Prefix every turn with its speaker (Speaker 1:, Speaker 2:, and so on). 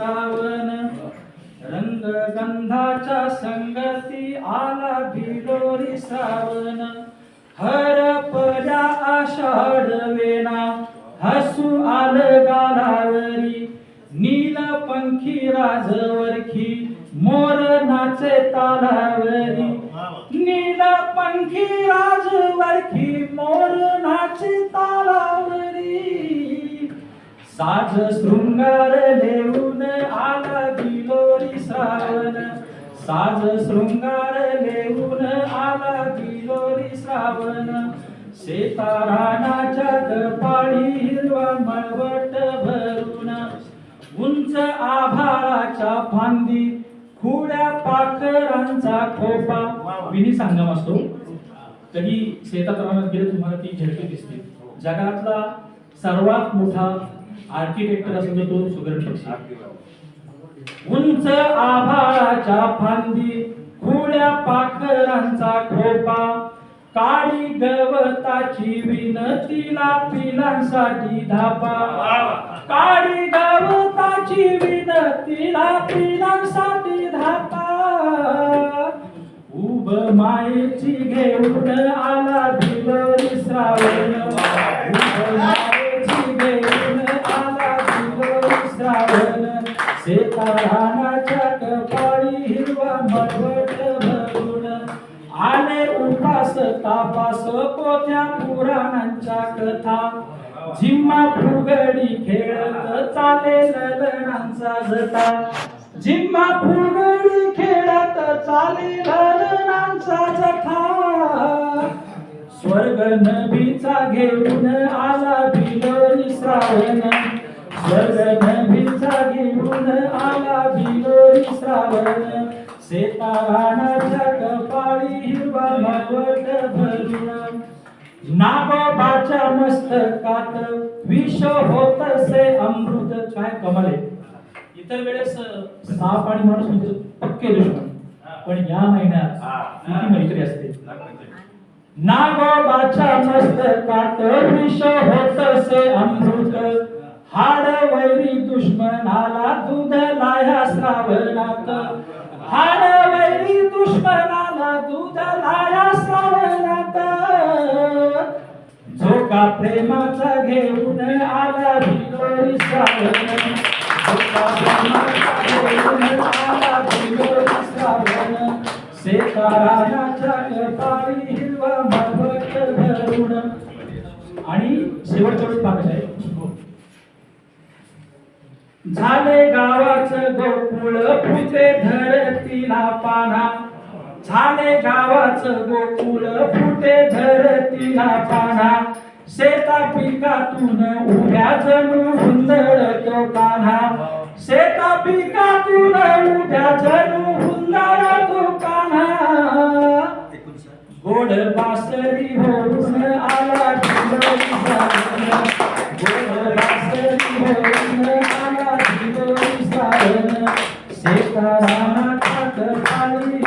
Speaker 1: सावन रंग रंगगंधाच्या संगती आला भिलोरी सावन हरपल्या आषाढ वेना हसू आल गालावरी। नील पंखी राजवरखी मोर नाचे तालावरी नील पंखी राज साज शृंगार लेऊन आला गिलोरी श्रावण. साज शृंगार लेऊन आला गिलोरी श्रावण. शेतारानाच्या कपाळी हिरवा मळवट भरून. उंच आभाळाच्या फांदी खुड्या पाखरांचा खोपा. विनी संगम असतो. कधी शेतात रानात गेले तुम्हाला ती झडपी दिसते. जगातला सर्वात मोठा आर्किटेक्टर असेल तो सुगर उंच आभाळाच्या फांदी खुळ्या पाखरांचा खोपा काळी गवताची विनतीला पिलांसाठी धापा. काळी गवताची विनतीला पिलांसाठी धापा. उब मायेची घेऊन आला भिलोरी श्रावण उब मायेची घेऊन आला साधन श्रावण शेतारानाच्या कपाळी हिरवा मळवट भरून आले उपास तापास पोत्या पुराणांच्या कथा. जिम्मा फुगडी खेळत चाले ललनांचा जता. जिम्मा फुगडी खेळत चाले ललनांचा जथा. स्वर्ग नबीचा घेऊन आला भिलोरी श्रावण. स्वर्ग नभीचा घेऊन आला भिलोरी श्रावण शेतारानाच्या कपाळी हिरवा मावट भरून नाबाबाच्या मस्तकात विष होत से अमृत काय कमाल आहे इतर वेळेस साप आणि माणूस म्हणजे पक्के दुश्मन पण या महिन्यात किती मैत्री असते नागोबाच्या मस्तकात विष होत से अमृत. हाड दुश्मनाला दुधलाया श्रावणात. हाड दुश्मनाला दुधलाया श्रावणात. झोका प्रेमाचा घेऊन आला भिलोरी श्रावण. झोका प्रेमाचा घेऊन आला भिलोरी श्रावण. शेतारानाच्या कपाळी हिरवा मळवट धरून. आणि शेवटच्या वेळी पाहत आहे. झाले गावाचं गोकुळ फुटे धरतीला पाना. झाले गावाचं गोकुळ फुटे धरतीला पाना. शेता पिकातून उभ्या जणू हुंदडतो कान्हा शेता पिकातून उभ्या जणू हुंदडतो कान्हा गोड बासरी होऊन आला Thank you.